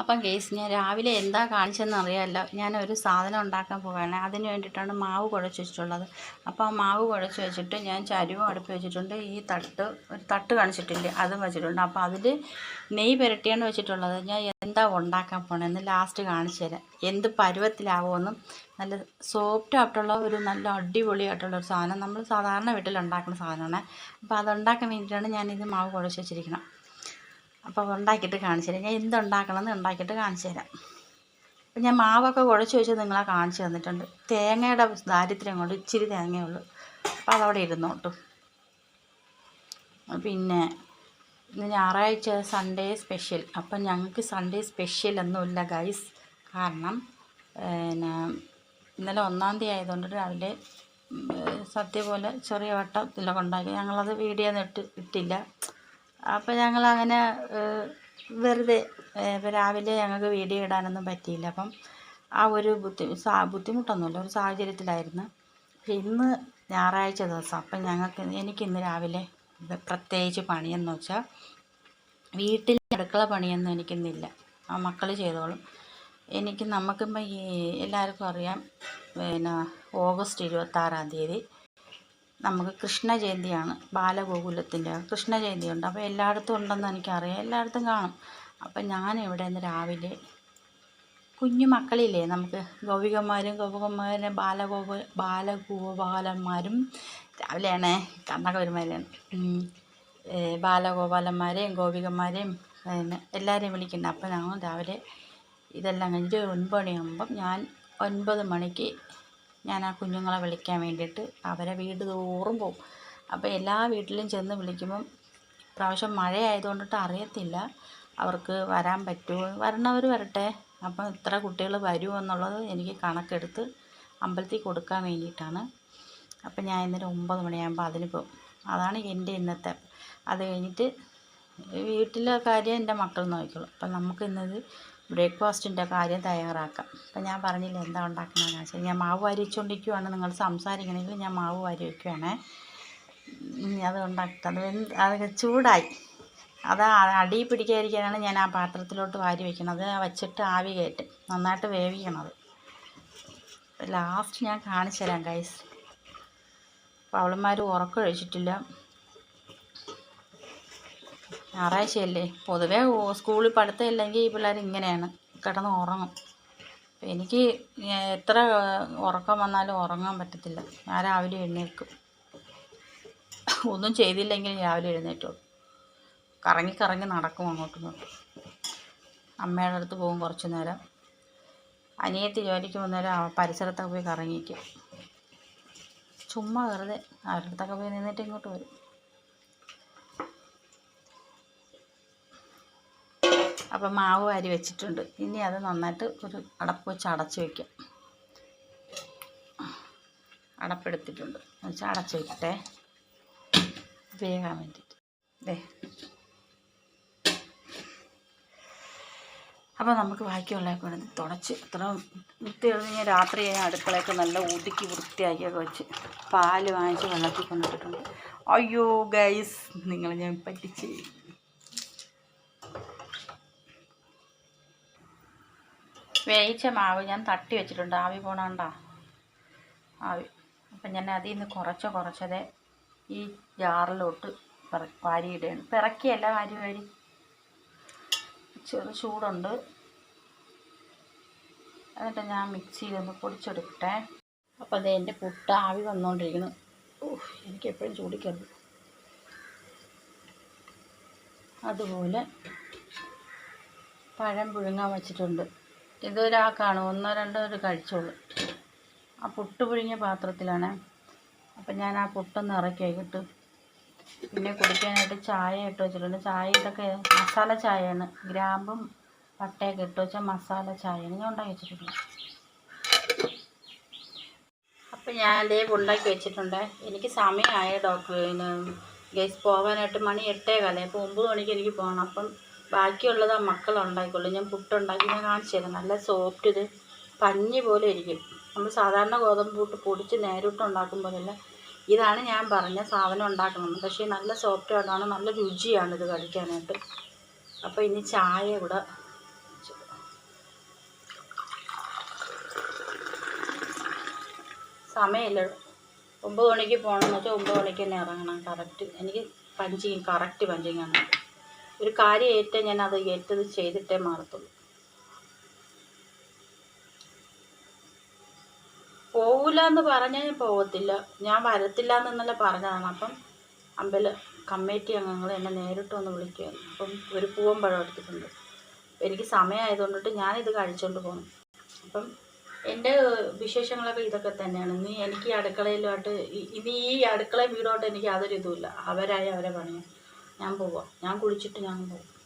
അപ്പം കേസ് ഞാൻ രാവിലെ എന്താ കാണിച്ചതെന്ന് അറിയാമല്ലോ. ഞാനൊരു സാധനം ഉണ്ടാക്കാൻ പോവുകയാണ്. അതിന് വേണ്ടിയിട്ടാണ് മാവ് കുഴച്ച് വെച്ചിട്ടുള്ളത്. അപ്പോൾ ആ മാവ് കുഴച്ച് വെച്ചിട്ട് ഞാൻ ചരുവം അടുപ്പ് വെച്ചിട്ടുണ്ട്. ഈ തട്ട് ഒരു തട്ട് കാണിച്ചിട്ടില്ലേ അതും വെച്ചിട്ടുണ്ട്. അപ്പോൾ അതിൽ നെയ്യ് പുരട്ടിയാണ് വെച്ചിട്ടുള്ളത്. ഞാൻ എന്താ ഉണ്ടാക്കാൻ പോകണമെന്ന് ലാസ്റ്റ് കാണിച്ചു തരാം. എന്ത് പരുവത്തിലാവുമെന്നും നല്ല സോഫ്റ്റ് ആയിട്ടുള്ള ഒരു നല്ല അടിപൊളിയായിട്ടുള്ള ഒരു സാധനം. നമ്മൾ സാധാരണ വീട്ടിൽ ഉണ്ടാക്കുന്ന സാധനമാണ്. അപ്പോൾ അതുണ്ടാക്കാൻ വേണ്ടിയിട്ടാണ് ഞാനിത് മാവ് കുഴച്ച് വെച്ചിരിക്കണം അപ്പോൾ ഉണ്ടാക്കിയിട്ട് കാണിച്ചു തരാം. ഞാൻ എന്തുണ്ടാക്കണമെന്ന് ഉണ്ടാക്കിയിട്ട് കാണിച്ചു തരാം. അപ്പം ഞാൻ മാവൊക്കെ കുഴച്ച് വെച്ച് നിങ്ങളെ കാണിച്ചു തന്നിട്ടുണ്ട്. തേങ്ങയുടെ ദാരിദ്ര്യം കൊണ്ട് ഇച്ചിരി തേങ്ങയുള്ളൂ അപ്പോൾ അതവിടെ ഇരുന്നോട്ടു. പിന്നെ ഞായറാഴ്ച സൺഡേ സ്പെഷ്യൽ അപ്പം ഞങ്ങൾക്ക് സൺഡേ സ്പെഷ്യൽ ഒന്നുമില്ല ഗൈസ് കാരണം പിന്നെ ഇന്നലെ ഒന്നാം തീയതി ആയതുകൊണ്ട് രാവിലെ സദ്യ പോലെ ചെറിയ വട്ടത്തിലൊക്കെ ഉണ്ടാക്കി. ഞങ്ങളത് വീഡിയോ ഇട്ട് ഇട്ടില്ല. അപ്പോൾ ഞങ്ങൾ അങ്ങനെ വെറുതെ ഇപ്പോൾ രാവിലെ ഞങ്ങൾക്ക് വീഡിയോ ഇടാനൊന്നും പറ്റിയില്ല. അപ്പം ആ ഒരു ബുദ്ധി സാ ബുദ്ധിമുട്ടൊന്നുമില്ല. ഒരു സാഹചര്യത്തിലായിരുന്നു. ഇന്ന് ഞായറാഴ്ച ദിവസം. അപ്പം ഞങ്ങൾക്ക് എനിക്കിന്ന് രാവിലെ പ്രത്യേകിച്ച് പണിയെന്ന് വെച്ചാൽ വീട്ടിൽ അടുക്കള പണിയൊന്നും എനിക്കിന്നില്ല. ആ മക്കൾ ചെയ്തോളും. എനിക്ക് നമുക്കിപ്പോൾ ഈ എല്ലാവർക്കും അറിയാം പിന്നെ ഓഗസ്റ്റ് ഇരുപത്താറാം തീയതി നമുക്ക് കൃഷ്ണ ജയന്തിയാണ് ബാലഗോകുലത്തിന്റെ കൃഷ്ണ ജയന്തി ഉണ്ട് അപ്പോൾ എല്ലായിടത്തും ഉണ്ടെന്ന് എനിക്കറിയാം. എല്ലായിടത്തും കാണും. അപ്പം ഞാൻ ഇവിടെ നിന്ന് രാവിലെ കുഞ്ഞു മക്കളില്ലേ നമുക്ക് ഗോപികന്മാരും ഗോപകന്മാരും ബാലഗോപ ബാലഗോപാലന്മാരും രാവിലെയാണ് കണ്ണൊക്കെ ഒരുമാതിരിയാണ് ബാലഗോപാലന്മാരെയും ഗോപികന്മാരെയും പിന്നെ എല്ലാവരെയും വിളിക്കുന്നുണ്ട്. അപ്പം ഞങ്ങൾ രാവിലെ ഇതെല്ലാം കഴിഞ്ഞിട്ട് ഒൻപത് മണിയാകുമ്പം ഞാൻ ഒൻപത് മണിക്ക് ഞാൻ ആ കുഞ്ഞുങ്ങളെ വിളിക്കാൻ വേണ്ടിയിട്ട് അവരെ വീട് തോറും പോകും അപ്പോൾ എല്ലാ വീട്ടിലും ചെന്ന് വിളിക്കുമ്പം ഇപ്രാവശ്യം മഴ ആയതുകൊണ്ടിട്ട് അറിയത്തില്ല. അവർക്ക് വരാൻ പറ്റുമോ? വരണവർ വരട്ടെ. അപ്പം ഇത്ര കുട്ടികൾ വരുമോ എന്നുള്ളത് എനിക്ക് കണക്കെടുത്ത് അമ്പലത്തിൽ കൊടുക്കാൻ വേണ്ടിയിട്ടാണ്. അപ്പം ഞാൻ ഇന്നലെ ഒമ്പത് മണിയാകുമ്പോൾ അതിന് പോകും അതാണ് എന്റെ ഇന്നത്തെ. അത് കഴിഞ്ഞിട്ട് വീട്ടിലെ കാര്യം എന്റെ മക്കൾ നോക്കിക്കോളും. അപ്പം നമുക്ക് ഇന്നത് ബ്രേക്ക്ഫാസ്റ്റിന്റെ കാര്യം തയ്യാറാക്കാം. അപ്പം ഞാൻ പറഞ്ഞില്ല എന്താ ഉണ്ടാക്കണമെന്ന് വെച്ചാൽ ഞാൻ മാവ് വാരി നിങ്ങൾ സംസാരിക്കണമെങ്കിൽ ഞാൻ മാവ് വാരി വയ്ക്കുവാണേ അത് ഉണ്ടാക്കി അത് വെന്ത് അത് ചൂടായി. അത് അടി പിടിക്കാതിരിക്കാനാണ് ഞാൻ ആ പാത്രത്തിലോട്ട് വാരി വയ്ക്കുന്നത് വെച്ചിട്ട് ആവി കയറ്റും നന്നായിട്ട് വേവിക്കണത് ലാസ്റ്റ് ഞാൻ കാണിച്ചു തരാം ഗൈസ് അപ്പോൾ അവളന്മാർ ഉറക്കം കഴിച്ചിട്ടില്ല ഞായറാഴ്ചയല്ലേ. പൊതുവേ സ്കൂളിൽ പഠിത്തം ഇല്ലെങ്കിൽ ഈ പിള്ളേർ ഇങ്ങനെയാണ്. കിടന്ന് ഉറങ്ങും. എനിക്ക് എത്ര ഉറക്കം വന്നാലും ഉറങ്ങാൻ പറ്റത്തില്ല. ഞാൻ രാവിലെ എഴുന്നേൽക്കും. ഒന്നും ചെയ്തില്ലെങ്കിൽ രാവിലെ എഴുന്നേറ്റുള്ളൂ കറങ്ങി കറങ്ങി നടക്കും അങ്ങോട്ടും ഇങ്ങോട്ടും. അമ്മയുടെ അടുത്ത് പോകും കുറച്ച് നേരം. അനിയത്തി ജോലിക്ക് പോകുന്നേരം പരിസരത്തൊക്കെ പോയി കറങ്ങിക്കും ചുമ്മാ വെറുതെ. അവരുടെ അടുത്തൊക്കെ പോയി നിന്നിട്ട് ഇങ്ങോട്ട് വരും. അപ്പം മാവ് വാരി വെച്ചിട്ടുണ്ട്. ഇനി അത് നന്നായിട്ട് ഒരു അടപ്പ് വെച്ച് അടച്ച് വയ്ക്കാം അടപ്പെടുത്തിട്ടുണ്ട് വെച്ച് അടച്ച് വയ്ക്കട്ടെ വേകാൻ വേണ്ടിയിട്ട്. ദേ. അപ്പോൾ നമുക്ക് ബാക്കിയുള്ളതൊക്കെ വേണം തുടച്ച്. ഇത്ര വൃത്തി കഴിഞ്ഞാൽ രാത്രി ഞാൻ അടുക്കളയൊക്കെ നല്ല ഒതുക്കി വൃത്തിയാക്കിയൊക്കെ വെച്ച് പാൽ വാങ്ങിച്ച് വെള്ളത്തിൽ കൊണ്ടിട്ടുണ്ട് അയ്യോ ഗൈസ് നിങ്ങൾ ഞാൻ പറ്റിച്ച്. വേവിച്ച മാവ് ഞാൻ തട്ടി വെച്ചിട്ടുണ്ട്. ആവി പോണണ്ട? ആവി. അപ്പം ഞാൻ അതിൽ നിന്ന് കുറച്ച് കുറച്ചതേ ഈ ജാറിലോട്ട് വാരിയിടുകയാണ് പിറക്കിയല്ല വാരി വാരി. ചെറു ചൂടുണ്ട്. എന്നിട്ട് ഞാൻ മിക്സിയിലൊന്ന് പൊടിച്ചെടുക്കട്ടെ. അപ്പോൾ അത് എന്റെ പുട്ട് ആവി വന്നുകൊണ്ടിരിക്കുന്നു എനിക്ക് എപ്പോഴും ചൂടിക്കരുത് അതുപോലെ പഴം പുഴുങ്ങാൻ വെച്ചിട്ടുണ്ട്. ഇതൊരാൾക്കാണ് ഒന്നോ രണ്ടോ ഒരു കഴിച്ചോളൂ. ആ പുട്ട് പുഴുങ്ങിയ പാത്രത്തിലാണ്. അപ്പം ഞാൻ ആ പുട്ടൊന്ന് ഇറക്കി പിന്നെ കുടിക്കാനായിട്ട് ചായ ഇട്ട് വെച്ചിട്ടുണ്ട്. ചായ ഇതൊക്കെ മസാല ചായയാണ്. ഗ്രാമ്പും പട്ടയൊക്കെ ഇട്ട് വെച്ച മസാല ചായയാണ് ഞാൻ ഉണ്ടാക്കി വെച്ചിട്ടുണ്ട് അപ്പം ഞാൻ അതേ ഉണ്ടാക്കി വെച്ചിട്ടുണ്ട്. എനിക്ക് സമയമായ ഡോക്ടർ ഗൈസ് പോകാനായിട്ട് മണി എട്ടേ കാലം. അപ്പോൾ ഒമ്പത് മണിക്ക് എനിക്ക് പോകണം. അപ്പം ബാക്കിയുള്ളത് ആ മക്കൾ ഉണ്ടാക്കിക്കൊള്ളും ഞാൻ പുട്ടുണ്ടാക്കി ഞാൻ കാണിച്ചു തരാം. നല്ല സോഫ്റ്റ് ഇത്. പഞ്ഞി പോലെ ഇരിക്കും. നമ്മൾ സാധാരണ ഗോതമ്പ് പുട്ട് പൊടിച്ച് നേരിട്ട് ഉണ്ടാക്കും പോലെയല്ല. ഇതാണ് ഞാൻ പറഞ്ഞ സാധനം ഉണ്ടാക്കണം പക്ഷേ നല്ല സോഫ്റ്റ് ആയിട്ടാണ് നല്ല രുചിയാണ് ഇത് കഴിക്കാനായിട്ട്. അപ്പോൾ ഇനി ചായ ഇവിടെ സമയമില്ല. ഒമ്പത് മണിക്ക് പോകണമെന്ന് വെച്ചാൽ ഒമ്പത് മണിക്ക് തന്നെ ഇറങ്ങണം. കറക്റ്റ് എനിക്ക് പഞ്ചിങ് കറക്റ്റ് പഞ്ചിങ്ങാണ് ഒരു കാര്യം ഏറ്റ ഞാൻ അത് ഏറ്റത് ചെയ്തിട്ടേ മാറത്തുള്ളൂ. പോവില്ല എന്ന് പറഞ്ഞാൽ ഞാൻ പോകത്തില്ല ഞാൻ വരത്തില്ല എന്നല്ല പറഞ്ഞതാണ്. അപ്പം അമ്പല കമ്മിറ്റി അംഗങ്ങൾ എന്നെ നേരിട്ട് വന്ന് വിളിക്കുകയായിരുന്നു അപ്പം ഒരു പൂവൻ പഴം എടുത്തിട്ടുണ്ട്. എനിക്ക് സമയമായതുകൊണ്ടിട്ട് ഞാനിത് കഴിച്ചുകൊണ്ട് പോകണം അപ്പം എന്റെ വിശേഷങ്ങളൊക്കെ ഇതൊക്കെ തന്നെയാണ്. നീ എനിക്ക് ഈ അടുക്കളയിലോട്ട് ഇനി ഈ അടുക്കള വീടോട്ട് എനിക്ക് യാതൊരു ഇതുമില്ല. അവരായി അവരെ പണിയും ഞാൻ പോവാം. ഞാൻ കുളിച്ചിട്ട് ഞാൻ പോകും